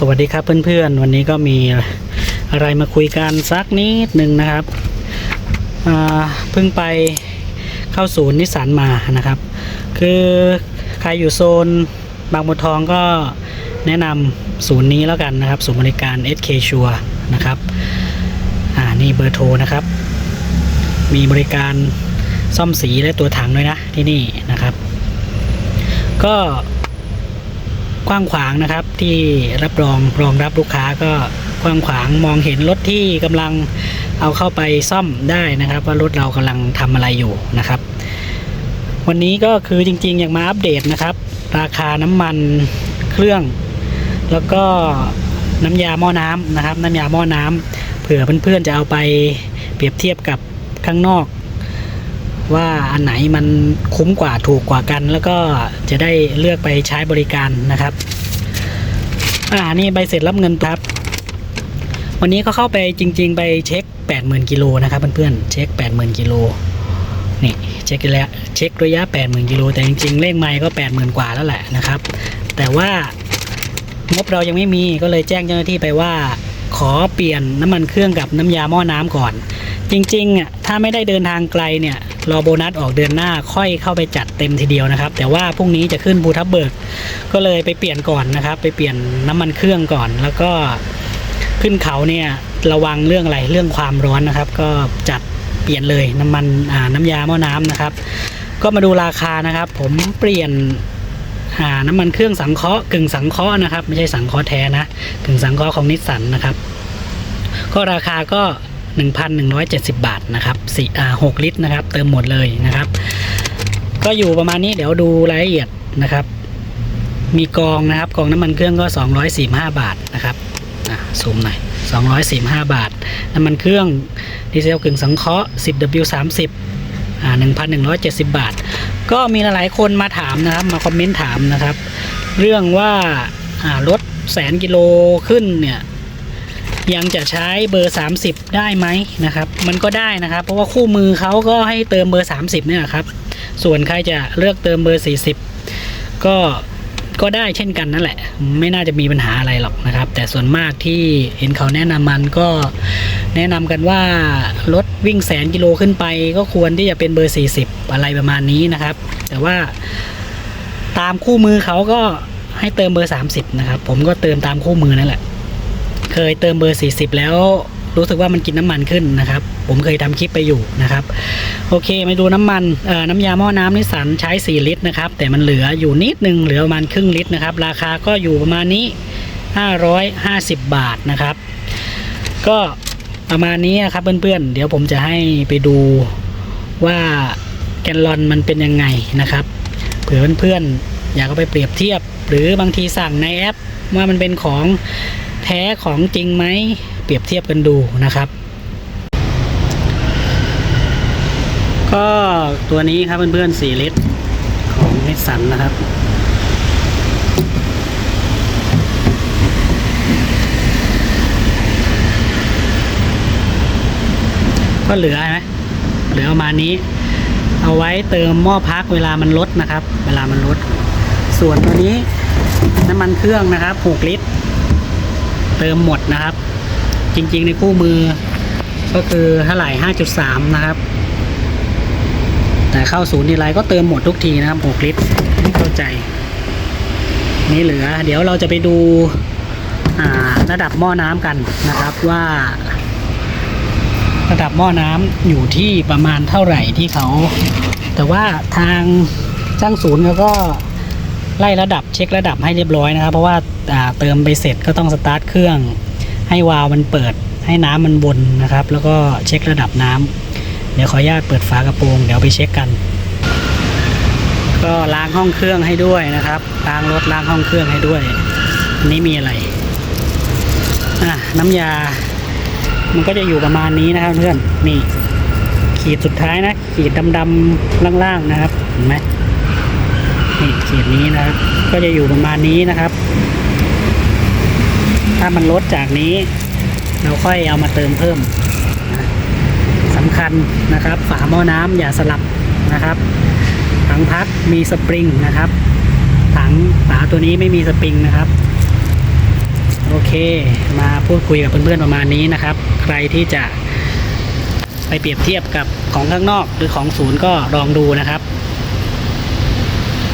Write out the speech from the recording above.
สวัสดีครับเพื่อนๆ วันนี้ก็มีอะไรมาคุยกันสักนิดหนึ่งนะครับเพิ่งไปเข้าศูนย์นิสสันมานะครับ คือใครอยู่โซนบางบัวทองก็แนะนำศูนย์นี้แล้วกันนะครับ ศูนย์บริการ SK ชัวนะครับอ่านี่เบอร์โทรนะครับ มีบริการซ่อมสีและตัวถังด้วยนะที่นี่นะครับ ก็ กว้างขวางนะครับที่รับรองรองรับลูกค้าก็กว้างขวางมองเห็นรถที่กำลังเอาเข้าไปซ่อมได้นะครับ ว่ารถเรากำลังทำอะไรอยู่นะครับ วันนี้ก็คือจริงๆ อยากมาอัปเดตนะครับ ราคาน้ำมันเครื่อง แล้วก็น้ำยาหม้อน้ำนะครับ น้ำยาหม้อน้ำเผื่อเพื่อนๆจะเอาไปเปรียบเทียบกับข้างนอก ว่าอันไหนมันคุ้มกว่าถูกกว่ากัน แล้วก็จะได้เลือกไปใช้บริการนะครับ อ่านี่ใบเสร็จรับเงินครับ วันนี้ก็เข้าไปจริง ๆ ไปเช็ค 80,000กิโลนะครับเพื่อนๆเช็ค 80,000กิโลนี่เช็คแล้วเช็คระยะ 80,000กิโลแต่จริงๆเลขไมล์ก็ 80,000 กว่าแล้วแหละนะครับ แต่ว่างบเรายังไม่มีก็เลยแจ้งเจ้าหน้าที่ไปว่า ขอเปลี่ยนน้ำมันเครื่องกับน้ำยาหม้อน้ำก่อน จริงๆอะถ้าไม่ได้เดินทางไกลเนี่ย รอโบนัสออกเดือนหน้าค่อยเข้าไปจัดเต็มทีเดียวนะครับ แต่ว่าพรุ่งนี้จะขึ้นภูทับเบิกก็เลยไปเปลี่ยนก่อนนะครับ ไปเปลี่ยนน้ำมันเครื่องก่อน แล้วก็ขึ้นเขาเนี่ยระวังเรื่องอะไรเรื่องความร้อนนะครับ ก็จัดเปลี่ยนเลยน้ำมันอ่าน้ำยาหม้อน้ำนะครับ ก็มาดูราคานะครับ ผมเปลี่ยนอ่าน้ำมันเครื่องสังเคราะห์กึ่งสังเคราะห์นะครับ ไม่ใช่สังเคราะห์แท้นะกึ่งสังเคราะห์ของนิสสันนะครับ ก็ราคาก็ 1,170 บาทนะครับสี่อ่า6ลิตรนะครับ เติมหมดเลยนะครับ ก็อยู่ประมาณนี้เดี๋ยวดูรายละเอียดนะครับ มีกองนะครับกองน้ำมันเครื่องก็ 245 บาทนะครับอะซูมหน่อย245 บาท น้ำมันเครื่องดีเซลกึ่งสังเคราะห์ 10W30 อ่า1,170 บาท ก็มีหลายๆคนมาถามนะครับ มาคอมเมนต์ถามนะครับ เรื่องว่าอ่ารถแสนกิโลขึ้นเนี่ย ยังจะใช้เบอร์ 30 ได้ไหมนะครับ มันก็ได้นะครับ เพราะว่าคู่มือเขาก็ให้เติมเบอร์ 30เนี่ยครับ ส่วนใครจะเลือกเติมเบอร์ 40 ก็ก็ได้เช่นกันนั่นแหละ ไม่น่าจะมีปัญหาอะไรหรอกนะครับ แต่ส่วนมากที่เห็นเขาแนะนำมันก็แนะนำกันว่ารถวิ่งแสนกิโลขึ้นไป ก็ควรที่จะเป็นเบอร์ 40 อะไรประมาณนี้นะครับ แต่ว่าตามคู่มือเขาก็ให้เติมเบอร์ 30 นะครับ ผมก็เติมตามคู่มือนั่นแหละ เคยเติมเบอร์ 40 แล้วรู้สึกว่ามันกินน้ำมันขึ้นนะครับ ผมเคยทำคลิปไปอยู่นะครับ โอเค มาดูน้ำมันน้ำยาหม้อน้ำนิสันใช้ 4 ลิตรนะครับ แต่มันเหลืออยู่นิดนึงเหลือประมาณครึ่งลิตรนะครับ ราคาก็อยู่ประมาณนี้ 550 บาทนะครับ ก็ประมาณนี้ครับเพื่อนๆ เดี๋ยวผมจะให้ไปดูว่าแกนลอนมันเป็นยังไงนะครับ เผื่อเพื่อนๆ อยากเอาไปเปรียบเทียบ หรือบางทีสั่งในแอป ว่ามันเป็นของแท้ของจริงไหมเปรียบเทียบกันดูนะครับ ก็ตัวนี้ครับเพื่อนๆ4ลิตรของนิสสันนะครับก็เหลือไหมเหลือประมาณนี้ เอาไว้เติมหม้อพักเวลามันลดนะครับ เวลามันลด ส่วนตัวนี้ น้ำมันเครื่องนะครับ6ลิตร เติมหมดนะครับ จริงๆในคู่มือ ก็คือเท่าไหร่5.3 นะครับ แต่เข้าศูนย์ทีไรก็เติมหมดทุกทีนะครับ6ลิตรไม่เข้าใจ นี่เหลือ เดี๋ยวเราจะไปดูระดับหม้อน้ำกันนะครับว่า ระดับหม้อน้ำอยู่ที่ประมาณเท่าไหร่ที่เขา แต่ว่าทางช่างศูนย์เขาก็ ไล่ระดับเช็คระดับให้เรียบร้อยนะครับ เพราะว่าาเติมไปเสร็จก็ต้องสตาร์ทเครื่อง ให้วาล์วมันเปิดให้น้ำมันวนนะครับ แล้วก็เช็คระดับน้ำเดี๋ยวขออนุญาตเปิดฝากระโปรงเดี๋ยวไปเช็คกัน ก็ล้างห้องเครื่องให้ด้วยนะครับล้างรถล้างห้องเครื่องให้ด้วยอันนี้มีอะไรอะน้ำยา มันก็จะอยู่ประมาณนี้นะครับเพื่อนนี่ขีดสุดท้ายนะ ขีดดำๆล่างๆนะครับเห็นไหม นี่ขีดนี้นะครับ ก็จะอยู่ประมาณนี้นะครับ ถ้ามันลดจากนี้ เราค่อยเอามาเติมเพิ่มสำคัญนะครับ ฝาหม้อน้ำอย่าสลับนะครับถังพักมีสปริงนะครับ ถังฝาตัวนี้ไม่มีสปริงนะครับรถมาพูดคุยกับเพื่อนๆประมาณนี้นะครับ ใครที่จะไปเปรียบเทียบกับของข้างนอกหรือของศูนย์ก็ลองดูนะครับ